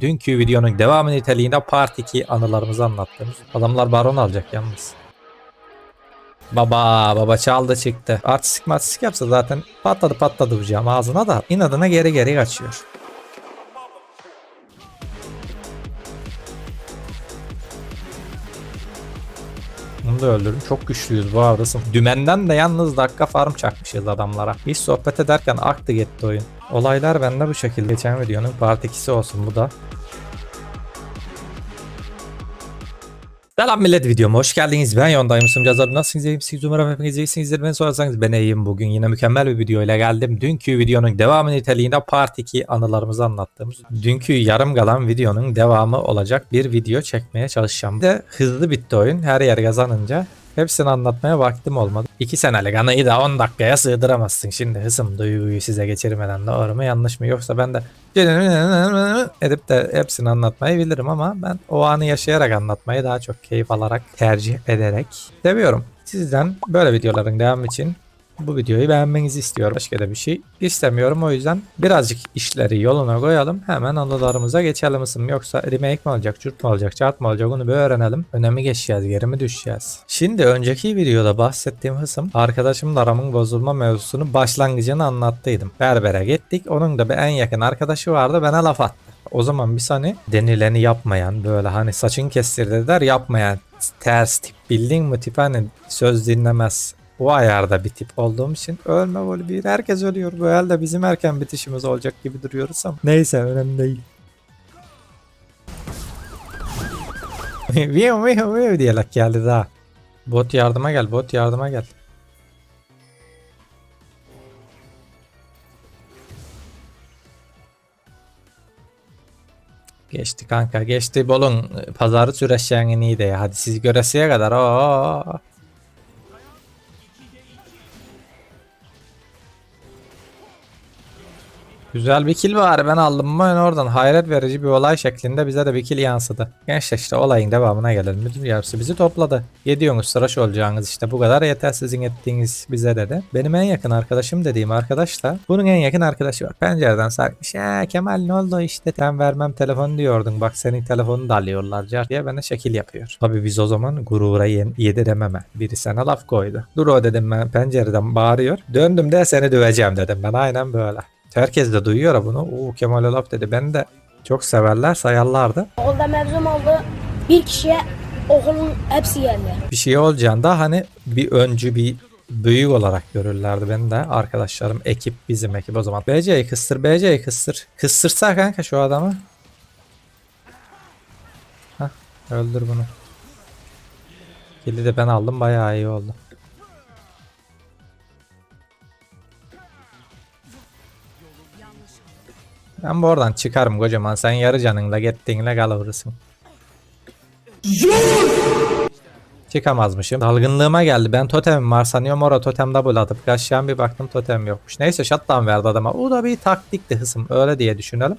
Dünkü videonun devamı niteliğinde Part 2 anılarımızı anlattığımız. Adamlar baron alacak yalnız. Baba baba çaldı çıktı. Artistik martistik yapsa zaten patladı patladı bıçağım ağzına da inadına geri geri kaçıyor. Bunu da öldürdüm. Çok güçlüyüz bu arada. Dümenden de yalnız dakika farm çakmışız adamlara. Hiç sohbet ederken aktı gitti oyun. Olaylar bende bu şekilde. Geçen videonun part 2'si olsun bu da. Selam millet videoma hoş geldiniz. Ben Yondayım Sımcazlar. Nasılsınız? İyi misiniz? Umarım hepiniz iyisinizdir. Ben sorarsanız ben iyiyim. Bugün yine mükemmel bir video ile geldim. Dünkü videonun devamı niteliğinde part 2 anılarımızı anlattığımız. Dünkü yarım kalan videonun devamı olacak bir video çekmeye çalışacağım. Bir de hızlı bitti oyun. Her yer kazanınca Hepsini anlatmaya vaktim olmadı. 2 senelik anıyı da 10 dakikaya sığdıramazsın. Şimdi hızım duyguyu size geçirmeden doğru mu yanlış mı yoksa ben de edip de hepsini anlatmayı bilirim ama ben o anı yaşayarak anlatmayı daha çok keyif alarak tercih ederek seviyorum. Sizden böyle videoların devamı için bu videoyu beğenmenizi istiyorum. Başka da bir şey istemiyorum. O yüzden birazcık işleri yoluna koyalım. Hemen anılarımıza geçelim ısım. Yoksa remake mi olacak, çurt mu olacak, çart mı olacak onu bir öğrenelim. Önemi geçeceğiz, geri mi düşeceğiz? Şimdi önceki videoda bahsettiğim hısım arkadaşımla aramın bozulma mevzusunu başlangıcını anlattıydım. Berbere gittik. Onun da bir en yakın arkadaşı vardı. Bana laf attı. O zaman biz hani denileni yapmayan böyle hani saçın kestir dediler yapmayan ters tip bildin mi tip hani söz dinlemez o ayarda bir tip olduğum için ölme bir herkes ölüyor. Bu elde bizim erken bitişimiz olacak gibi duruyoruz ama neyse önemli değil. Viyo viyo viyo diyerek geldi daha. Bot yardıma gel bot yardıma gel. Geçti kanka geçti bolun pazarı süreçlerin iyiydi ya. Hadi siz göresiye kadar o. Güzel bir kill var. Ben aldım mı oradan hayret verici bir olay şeklinde bize de bir kill yansıdı. Gençler işte olayın devamına gelelim. Müdür yardımcısı bizi topladı. Yediyorsunuz sıraş olacağınız işte bu kadar yeter sizin ettiğiniz bize dedi. Benim en yakın arkadaşım dediğim arkadaş da bunun en yakın arkadaşı var. Pencereden sarkmış. Ya Kemal ne oldu işte ben vermem telefonu diyordun. Bak senin telefonunu da alıyorlar car diye bana şekil yapıyor. Tabi biz o zaman gurura yedirememe. Biri sana laf koydu. Dur o dedim ben pencereden bağırıyor. Döndüm de seni döveceğim dedim ben aynen böyle. Herkes de duyuyor bunu. Oo Kemal laf dedi. Ben de çok severler sayarlardı. Okulda mevzum oldu. Bir kişiye okulun hepsi geldi. Bir şey olacağında hani bir öncü bir büyük olarak görürlerdi beni de. Arkadaşlarım ekip bizim ekip o zaman. BC'yi kıstır BC'yi kıstır. Kıstırsa kanka şu adamı. Hah öldür bunu. Kili de ben aldım bayağı iyi oldu. Ben bu oradan çıkarım kocaman. Sen yarı canınla gittiğinle kalırsın. Çıkamazmışım. Dalgınlığıma geldi. Ben totemim var sanıyorum. Orada totem double atıp kaçacağım bir baktım totem yokmuş. Neyse shutdown verdi adama. O da bir taktikti hısım. Öyle diye düşünelim.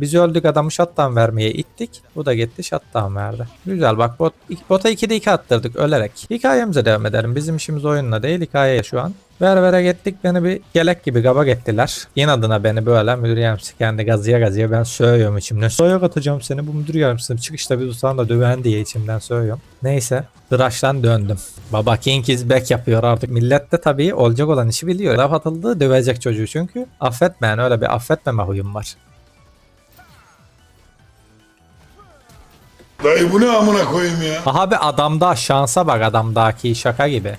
Biz öldük adamı shutdown vermeye ittik. Bu da gitti shutdown verdi. Güzel bak bot, bota 2'de 2 attırdık ölerek. Hikayemize devam edelim. Bizim işimiz oyunla değil hikayeye şu an. Berbere gittik beni bir gelek gibi gaba ettiler. İnadına beni böyle müdür yardımcısı kendi gazıya gazıya ben söylüyorum içimden. Soyak atacağım seni bu müdür yardımcısı çıkışta bir usan da döven diye içimden söylüyorum. Neyse tıraştan döndüm. Baba King is back yapıyor artık. Millet de tabii olacak olan işi biliyor. Laf atıldı dövecek çocuğu çünkü. Affetmeyen öyle bir affetmeme huyum var. Dayı bu ne amına koyayım ya? Aha bir adamda şansa bak adamdaki şaka gibi.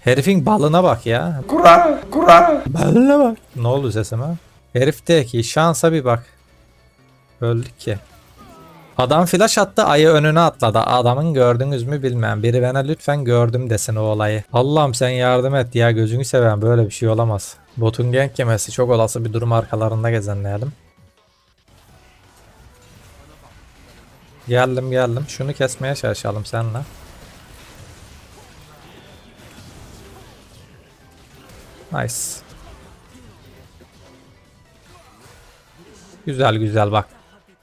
Herifin balına bak ya. Kura, kura. Balına bak. Ne oldu sesime? Herifteki şansa bir bak. Öldük ki. Adam flash attı ayı önüne atladı. Adamın gördünüz mü bilmem. Biri bana lütfen gördüm desin o olayı. Allah'ım sen yardım et ya gözünü seven böyle bir şey olamaz. Botun gank yemesi çok olası bir durum arkalarında gezenleyelim. Geldim geldim. Şunu kesmeye çalışalım seninle. Nice. Güzel güzel bak.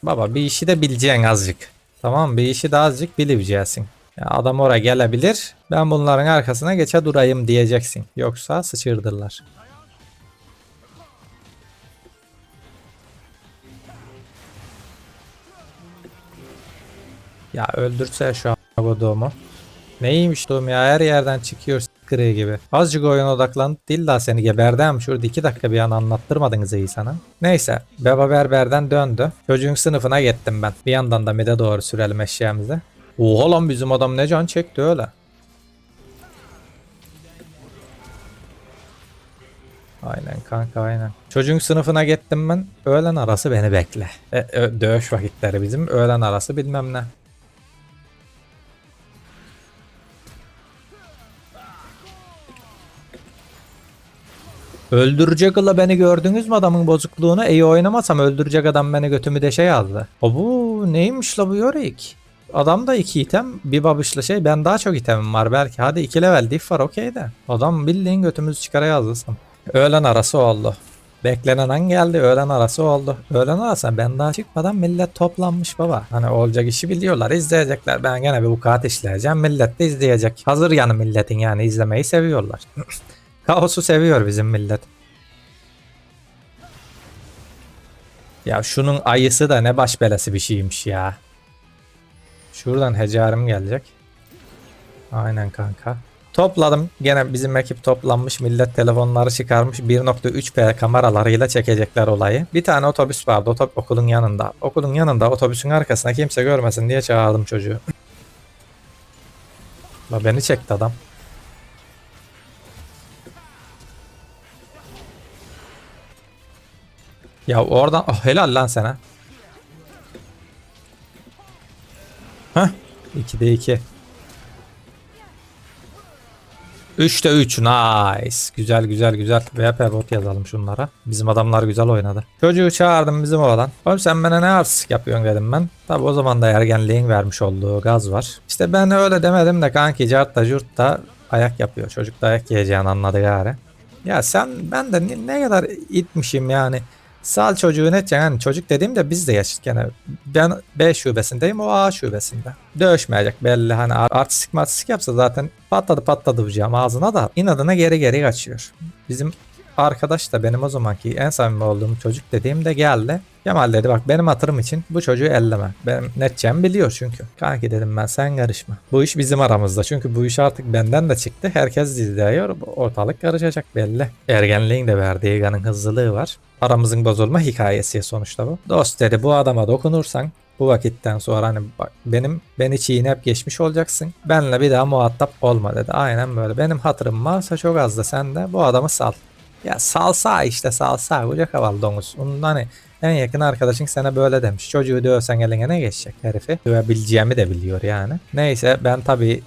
Baba bir işi de bileceksin azıcık. Tamam bir işi de azıcık bileceksin. Ya adam oraya gelebilir. Ben bunların arkasına geçe durayım diyeceksin. Yoksa sıçırdırlar. Ya öldürse şu doğumu. Neymiş doğum ya her yerden çıkıyor kırığı gibi. Azıcık oyun odaklanıp dilla seni geberdim. Şurada iki dakika bir an anlattırmadınız iyi sana. Neyse Beba Berber'den döndü. Çocuğun sınıfına gittim ben. Bir yandan da mide doğru sürelim eşyamızı. Oha lan bizim adam ne can çekti öyle. Aynen kanka aynen. Çocuğun sınıfına gittim ben. Öğlen arası beni bekle. E, ö- dövüş vakitleri bizim. Öğlen arası bilmem ne. Öldürecek la beni gördünüz mü adamın bozukluğunu? İyi oynamasam öldürecek adam beni götümü deşe yazdı. O bu neymiş la bu Yorick? Adam da iki item bir babışla şey ben daha çok itemim var belki. Hadi iki level diff var okey de. Adam bildiğin götümüzü çıkara yazdıysam. Öğlen arası oldu. Beklenen an geldi öğlen arası oldu. Öğlen arası ben daha çıkmadan millet toplanmış baba. Hani olacak işi biliyorlar izleyecekler. Ben gene bir vukuat işleyeceğim. Millet de izleyecek. Hazır yanı milletin yani izlemeyi seviyorlar. Kaosu seviyor bizim millet. Ya şunun ayısı da ne baş belası bir şeymiş ya. Şuradan hecarim gelecek. Aynen kanka. Topladım. Gene bizim ekip toplanmış. Millet telefonları çıkarmış. 1.3P kameralarıyla çekecekler olayı. Bir tane otobüs vardı. Otop okulun yanında. Okulun yanında otobüsün arkasına kimse görmesin diye çağırdım çocuğu. La beni çekti adam. Ya oradan oh, helal lan sana. Hah 2'de 2. 3'te 3 nice. Güzel güzel güzel. VP bot yazalım şunlara. Bizim adamlar güzel oynadı. Çocuğu çağırdım bizim oğlan. Oğlum sen bana ne artistik yapıyorsun dedim ben. Tabi o zaman da ergenliğin vermiş olduğu gaz var. İşte ben öyle demedim de kanki cart da curt da ayak yapıyor. Çocuk da ayak yiyeceğini anladı gari. Ya sen ben de ne kadar itmişim yani. Sal çocuğu ne edeceksin? Yani çocuk dediğimde biz de yaşıt gene. Ben B şubesindeyim o A şubesinde. Dövüşmeyecek belli hani artistik martistik yapsa zaten patladı patladı bıçağım ağzına da inadına geri geri kaçıyor. Bizim arkadaş da benim o zamanki en samimi olduğum çocuk dediğimde geldi. Kemal dedi bak benim hatırım için bu çocuğu elleme. Benim ne edeceğimi biliyor çünkü. Kanki dedim ben sen karışma. Bu iş bizim aramızda çünkü bu iş artık benden de çıktı. Herkes izliyor. Ortalık karışacak belli. Ergenliğin de verdiği kanın hızlılığı var. Aramızın bozulma hikayesi sonuçta bu. Dost dedi bu adama dokunursan bu vakitten sonra hani bak benim beni çiğnep geçmiş olacaksın. Benle bir daha muhatap olma dedi. Aynen böyle. Benim hatırım varsa çok az da sen de bu adamı sal. Ya salsa işte salsa kucak havalı domuz. Onun hani en yakın arkadaşın sana böyle demiş. Çocuğu dövsen eline ne geçecek herifi? Dövebileceğimi de biliyor yani. Neyse ben tabii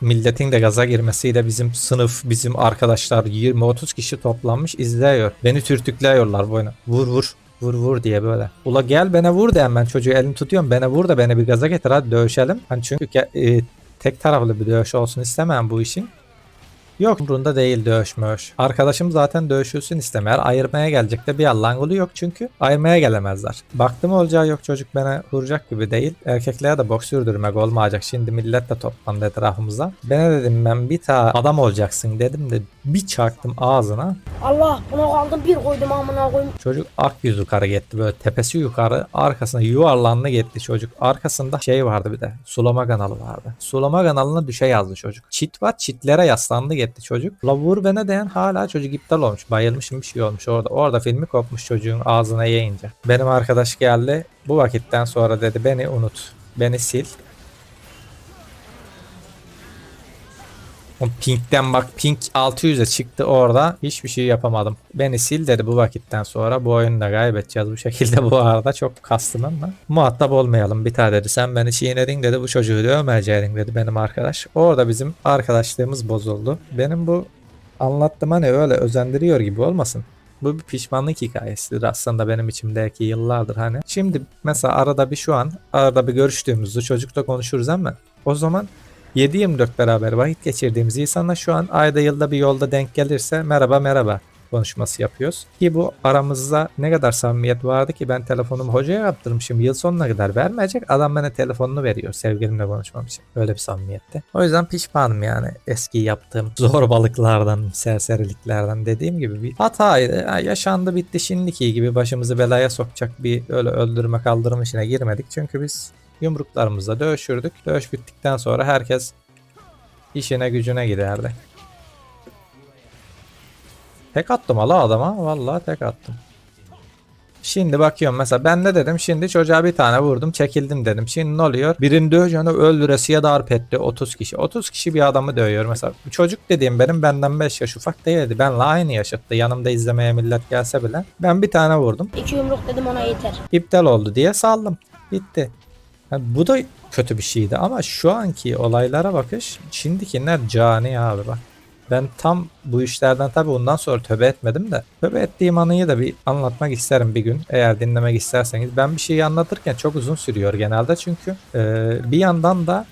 milletin de gaza girmesiyle bizim sınıf, bizim arkadaşlar 20-30 kişi toplanmış izliyor. Beni türtüklüyorlar boyuna. Vur vur. Vur vur diye böyle. Ula gel bana vur de ben çocuğu elini tutuyorum. Bana vur da beni bir gaza getir hadi dövüşelim. Hani çünkü e, tek taraflı bir dövüş olsun istemem bu işin. Yok umrunda değil dövüş. Arkadaşım zaten dövüşülsün istemer. Ayırmaya gelecek de bir Allah'ın kulu yok çünkü. Ayırmaya gelemezler. Baktım olacağı yok çocuk bana vuracak gibi değil. Erkeklere de boks sürdürmek olmayacak. Şimdi millet de toplandı etrafımıza. Bana dedim ben bir ta adam olacaksın dedim de bir çaktım ağzına. Allah buna kaldım bir koydum amına koyayım. Çocuk ak yüz yukarı gitti böyle tepesi yukarı arkasına yuvarlandı gitti çocuk. Arkasında şey vardı bir de sulama kanalı vardı. Sulama kanalına düşe yazdı çocuk. Çit var çitlere yaslandı gitti çocuk. La vur bana diyen hala çocuk iptal olmuş. Bayılmışım bir şey olmuş orada. Orada filmi kopmuş çocuğun ağzına yiyince. Benim arkadaş geldi. Bu vakitten sonra dedi beni unut. Beni sil. O Pink'ten bak Pink 600'e çıktı orada. Hiçbir şey yapamadım. Beni sil dedi bu vakitten sonra. Bu oyunu da kaybedeceğiz bu şekilde bu arada. Çok kastım ama. Muhatap olmayalım bir tane dedi. Sen beni çiğnedin dedi. Bu çocuğu dövmeyeceydin dedi benim arkadaş. Orada bizim arkadaşlığımız bozuldu. Benim bu anlattığım hani öyle özendiriyor gibi olmasın. Bu bir pişmanlık hikayesidir aslında benim içimdeki yıllardır hani. Şimdi mesela arada bir şu an arada bir görüştüğümüzde çocukla konuşuruz ama o zaman 7-24 beraber vakit geçirdiğimiz insanlar şu an ayda yılda bir yolda denk gelirse merhaba merhaba konuşması yapıyoruz. Ki bu aramızda ne kadar samimiyet vardı ki ben telefonumu hocaya yaptırmışım. Yıl sonuna kadar vermeyecek. Adam bana telefonunu veriyor sevgilimle konuşmam için. Öyle bir samimiyette. O yüzden pişmanım yani eski yaptığım zorbalıklardan, serseriliklerden dediğim gibi bir hataydı. Ha, yaşandı bitti şimdiki gibi başımızı belaya sokacak bir öyle öldürme kaldırma işine girmedik. Çünkü biz Yumruklarımızla dövüşürdük. Dövüş bittikten sonra herkes işine gücüne giderdi. Tek attım ala adama. Vallahi tek attım. Şimdi bakıyorum mesela ben ne dedim şimdi çocuğa bir tane vurdum çekildim dedim. Şimdi ne oluyor? Birini döveceğini öldüresiye darp etti 30 kişi. 30 kişi bir adamı dövüyor mesela. Çocuk dediğim benim benden 5 yaş ufak değildi. Benle aynı yaşıttı. Yanımda izlemeye millet gelse bile. Ben bir tane vurdum. İki yumruk dedim ona yeter. İptal oldu diye saldım. Bitti. Yani bu da kötü bir şeydi ama şu anki olaylara bakış şimdikiler cani abi bak. Ben tam bu işlerden tabii ondan sonra tövbe etmedim de tövbe ettiğim anıyı da bir anlatmak isterim bir gün eğer dinlemek isterseniz. Ben bir şeyi anlatırken çok uzun sürüyor genelde çünkü e, bir yandan da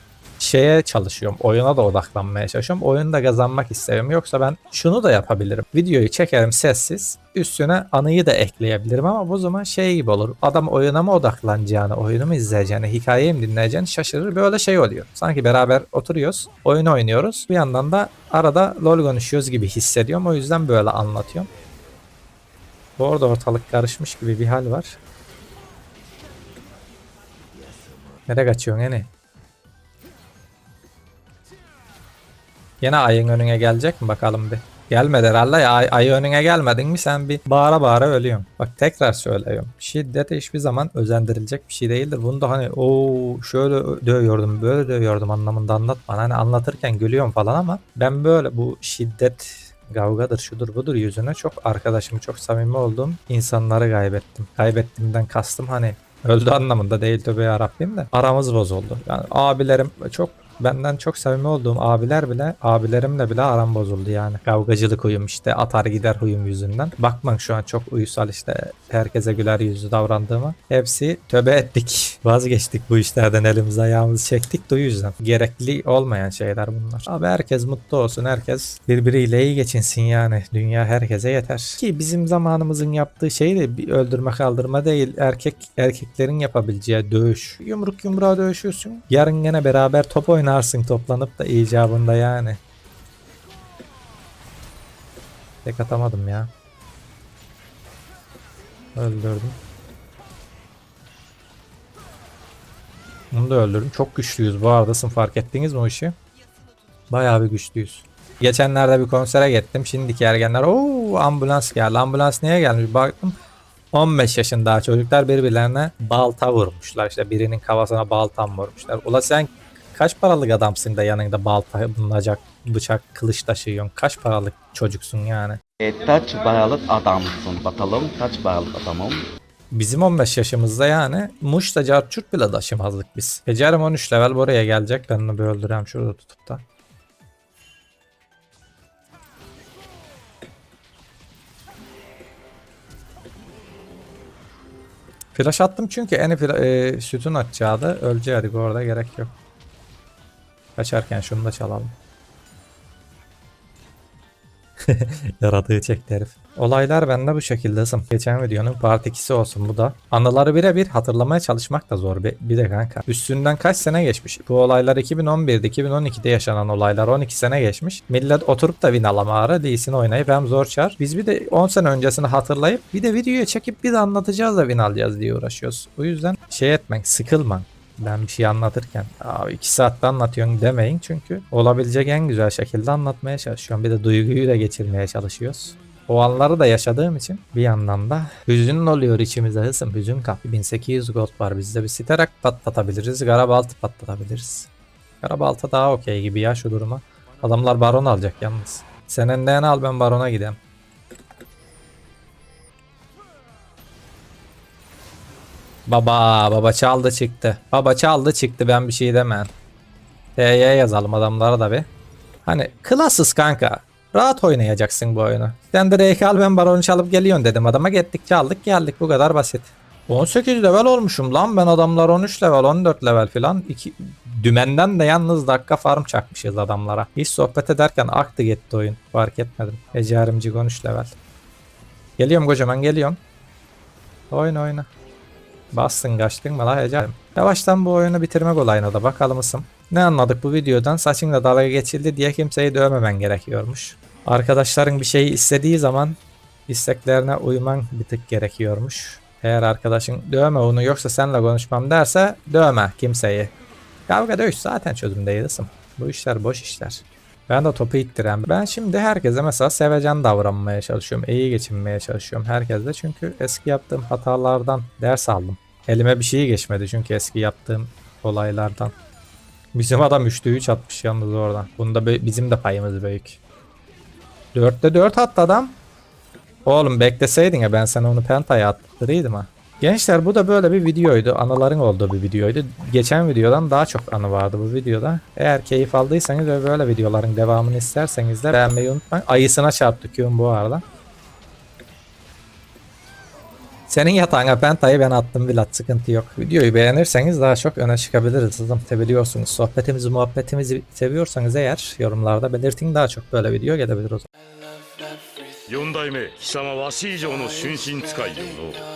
şeye çalışıyorum. Oyuna da odaklanmaya çalışıyorum. Oyunda kazanmak istiyorum. Yoksa ben şunu da yapabilirim. Videoyu çekerim sessiz. Üstüne anıyı da ekleyebilirim ama bu zaman şey gibi olur. Adam oyuna mı odaklanacağını, oyunu mu izleyeceğini, hikayeyi mi dinleyeceğini şaşırır. Böyle şey oluyor. Sanki beraber oturuyoruz, oyun oynuyoruz. Bir yandan da arada lol konuşuyoruz gibi hissediyorum. O yüzden böyle anlatıyorum. Bu arada ortalık karışmış gibi bir hal var. Nereye kaçıyorsun eni? Yine ayın önüne gelecek mi bakalım bir. Gelmedi herhalde ya ay, ay önüne gelmedin mi sen bir bağıra bağıra ölüyorsun. Bak tekrar söylüyorum. Şiddet hiçbir zaman özendirilecek bir şey değildir. Bunu da hani o şöyle dövüyordum böyle dövüyordum anlamında anlatma. Hani anlatırken gülüyorum falan ama ben böyle bu şiddet kavgadır şudur budur yüzüne çok arkadaşım çok samimi olduğum insanları kaybettim. Kaybettiğimden kastım hani öldü anlamında değil tövbe yarabbim de aramız bozuldu. Yani abilerim çok benden çok samimi olduğum abiler bile abilerimle bile aram bozuldu yani. Kavgacılık huyum işte atar gider huyum yüzünden. Bakmayın şu an çok uysal işte herkese güler yüzlü davrandığıma. Hepsi töbe ettik. Vazgeçtik bu işlerden elimizi ayağımızı çektik de o yüzden. Gerekli olmayan şeyler bunlar. Abi herkes mutlu olsun. Herkes birbiriyle iyi geçinsin yani. Dünya herkese yeter. Ki bizim zamanımızın yaptığı şey de bir öldürme kaldırma değil. Erkek erkeklerin yapabileceği dövüş. Yumruk yumruğa dövüşüyorsun. Yarın gene beraber top oynarsın toplanıp da icabında yani. Tek atamadım ya. Öldürdüm. Bunu da öldürdüm. Çok güçlüyüz bu aradasın fark ettiniz mi o işi? Bayağı bir güçlüyüz. Geçenlerde bir konsere gittim. Şimdiki ergenler ooo ambulans geldi. Ambulans niye gelmiş? Baktım 15 yaşında çocuklar birbirlerine balta vurmuşlar. İşte birinin kafasına balta vurmuşlar. Ula sen kaç paralık adamsın da yanında balta bulunacak bıçak kılıç taşıyorsun. Kaç paralık çocuksun yani. E, kaç paralık adamsın bakalım kaç paralık adamım? Bizim 15 yaşımızda yani Muş'ta carçurt bile taşımazdık biz. Becerim 13 level buraya gelecek. Ben onu bir öldüreyim şurada tutup da. Flash attım çünkü eni fla- e, sütun atacaktı. Öleceğiydik orada gerek yok. Kaçarken şunu da çalalım. Yaradığı çekti herif. Olaylar bende bu şekilde ısım. Geçen videonun part 2'si olsun bu da. Anıları birebir hatırlamaya çalışmak da zor bir, bir de kanka. Üstünden kaç sene geçmiş. Bu olaylar 2011'de 2012'de yaşanan olaylar 12 sene geçmiş. Millet oturup da win alamara Lee'sini oynayıp hem zor çar. Biz bir de 10 sene öncesini hatırlayıp bir de videoya çekip bir de anlatacağız da win alacağız diye uğraşıyoruz. O yüzden şey etmen sıkılman. Ben bir şey anlatırken abi iki saatte anlatıyorsun demeyin çünkü olabilecek en güzel şekilde anlatmaya çalışıyorum. Bir de duyguyu da geçirmeye çalışıyoruz. O anları da yaşadığım için bir yandan da hüzün oluyor içimize hısım. Hüzün kap. 1800 gold var bizde bir siterak patlatabiliriz. Garabaltı patlatabiliriz. Garabaltı daha okey gibi ya şu duruma. Adamlar baron alacak yalnız. Sen önden al ben barona gideyim. Baba baba çaldı çıktı. Baba çaldı çıktı ben bir şey demem. TY yazalım adamlara da bir. Hani klasız kanka. Rahat oynayacaksın bu oyunu. Sen de Reyk al ben baronu çalıp geliyorsun dedim adama. Gittik çaldık geldik bu kadar basit. 18 level olmuşum lan ben adamlar 13 level 14 level filan. İki, dümenden de yalnız dakika farm çakmışız adamlara. Hiç sohbet ederken aktı gitti oyun. Fark etmedim. Ecerimcik 13 level. Geliyorum kocaman geliyorum. Oyna oyna. Bastın kaçtın la hecem. Yavaştan bu oyunu bitirmek olayına da bakalım ısım. Ne anladık bu videodan? Saçınla dalga geçildi diye kimseyi dövmemen gerekiyormuş. Arkadaşların bir şeyi istediği zaman isteklerine uyman bir tık gerekiyormuş. Eğer arkadaşın dövme onu yoksa senle konuşmam derse dövme kimseyi. Kavga dövüş zaten çözüm ısım. Bu işler boş işler. Ben de topu ittirem. Ben şimdi herkese mesela sevecen davranmaya çalışıyorum. iyi geçinmeye çalışıyorum herkesle. Çünkü eski yaptığım hatalardan ders aldım. Elime bir şey geçmedi çünkü eski yaptığım olaylardan. Bizim adam 3'te 3 atmış yalnız oradan. Bunda bizim de payımız büyük. 4'te 4 attı adam. Oğlum bekleseydin ya ben sana onu pentaya attırıydım ha. Gençler bu da böyle bir videoydu. Anıların olduğu bir videoydu. Geçen videodan daha çok anı vardı bu videoda. Eğer keyif aldıysanız ve böyle videoların devamını isterseniz de beğenmeyi unutmayın. Ayısına çarptı Q'un bu arada. Senin yatağına pentayı ben attım Vilat sıkıntı yok. Videoyu beğenirseniz daha çok öne çıkabiliriz. Biliyorsunuz sohbetimizi muhabbetimizi seviyorsanız eğer yorumlarda belirtin daha çok böyle video gelebilir o zaman. 4代目貴様わし以上の春心使いよの。